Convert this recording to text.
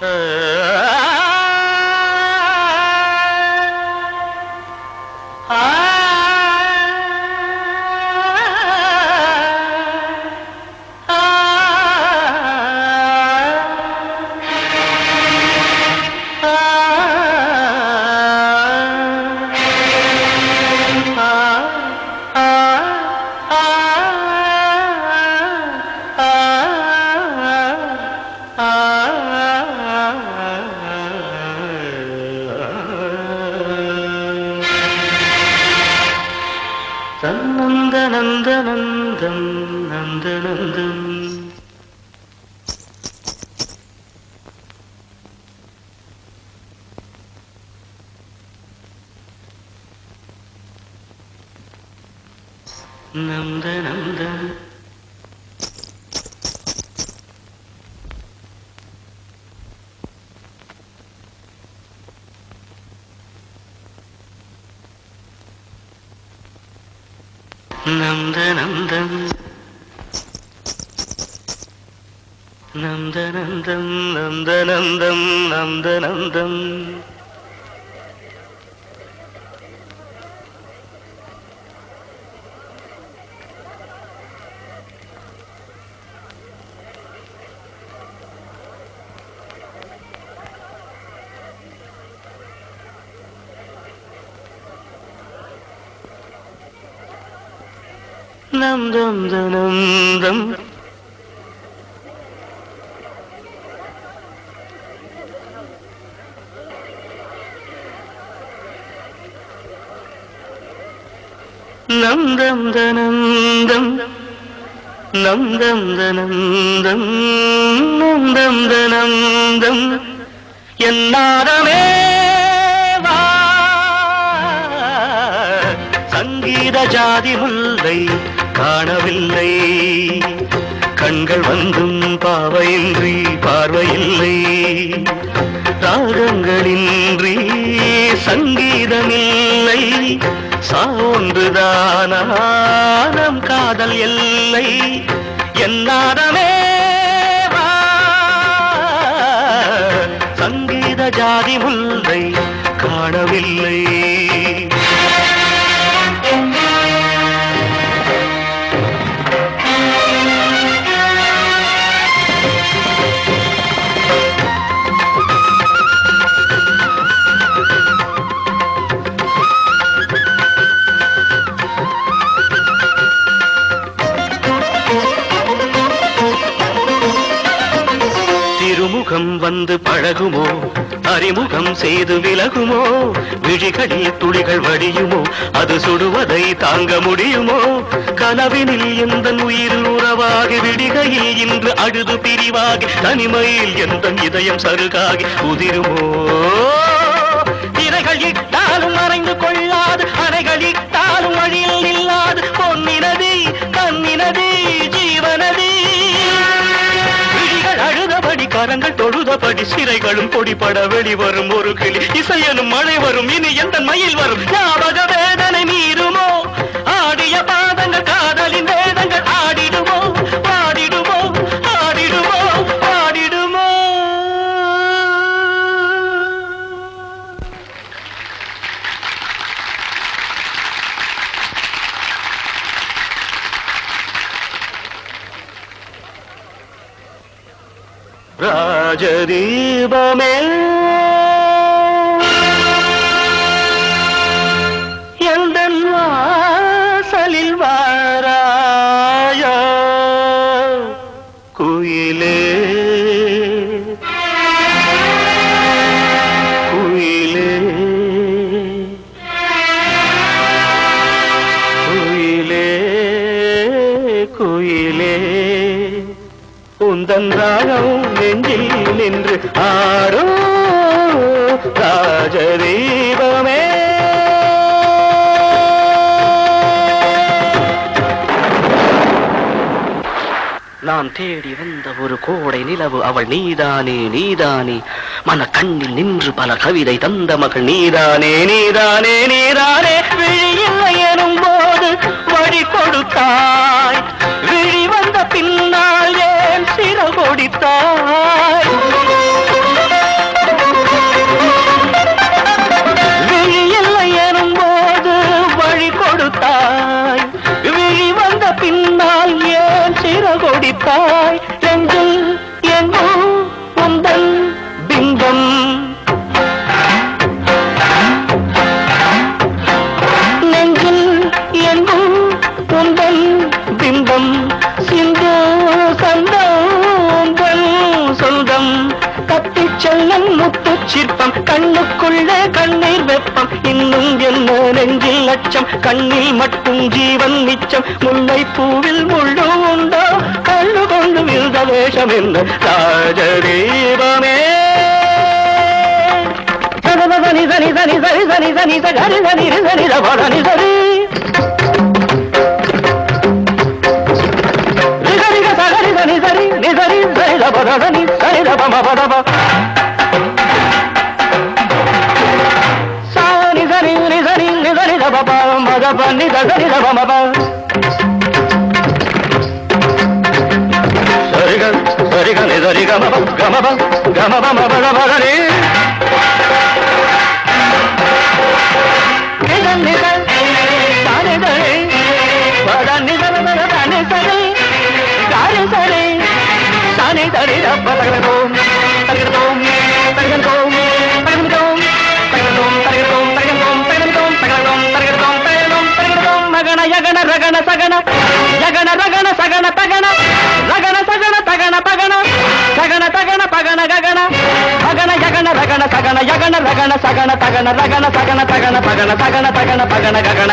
呃。नन्दनन्दं धनन्द நந்தநந்தம். நந்தநந்தம் நந்தநந்தம் நந்தநந்தம். நம் தம் தனம் தம். நந்தம் தனந்தம் நந்தம் தனந்தம் நந்தம் தனந்தம் என் நாதமே சங்கீத ஜாதி முல்லை காணவில்லை. கண்கள் வந்தும் பாவையின்றி பார்வையில்லை. ராகங்களின்றி சங்கீதமில்லை. சான்றுதானம் காதல் எல்லை. என்னாரமே சங்கீத ஜாதி முல்லை காணவில்லை. அறிமுகம் வந்து பழகுமோ? அறிமுகம் செய்து விலகுமோ? விழிகளில் துளிகள் வடியுமோ? அது சுடுவதை தாங்க முடியுமோ? கனவினில் எந்த உயிர் உறவாகி விடிகையில் இன்று அழுது பிரிவாகி தனிமையில் எந்த இதயம் சருகாகி உதிருமோ? திரைகள் இட்டாலும் மறைந்து கொள்ளாது அறைகள் இட்டாலும் வழியில் இல்லாது பொன்னினதி கண்ணினதி ஜீவனதி. கரங்கள் தொழுதபடி சிறைகளும் பொடிபட வெளிவரும் ஒரு கிளி. இசையனும் மழை வரும் இனி எந்த மயில் வரும்? ஞாபக வேதனை மீறும் ராஜதீபமே. எந்த வாசலில் வார உந்தன் ராகம் நெஞ்சில் நின்று ஆடோ ராஜதீபமே. நான் தேடி வந்த ஒரு கோடை நிலவு அவள் நீதானே நீதானே. மன கண்ணில் நின்று பல கவிதை தந்த மகள் நீதானே நீதானே நீ செல்லும் சிற்பம் கண்ணுக்குள்ள கண்ணீர் வெப்பம் இன்னும் என்ன நெஞ்சில் அச்சம் கண்ணில் மட்டும் ஜீவன் மிச்சம் முல்லை பூவில் முள்ளு உண்டோ கண்ணு கொண்டு விழுந்த வேஷம் என்ன ராஜதீபமே சனி சனி சனி சனி சனி சனி சனி சனி சனி சனி சரி ரிகரிக சகரி சனி சரி நிசரி சரி சனி சரி பம గప నిద సరి గప మప సరిగ సరిగ నిదరి గమప గమప గమప మప గమగని సరే సరే సరే తడి తప్ప తగలతో తగలతో తగలతో. సగణ జగణ రగణ సగణ తగణ రగణ సగణ తగణ తగణ సగణ తగణ పగణ గగణ భగణ జగణ రగణ సగణ జగణ రగణ సగణ తగణ రగణ సగణ తగణ పగణ సగణ తగణ పగణ గగణ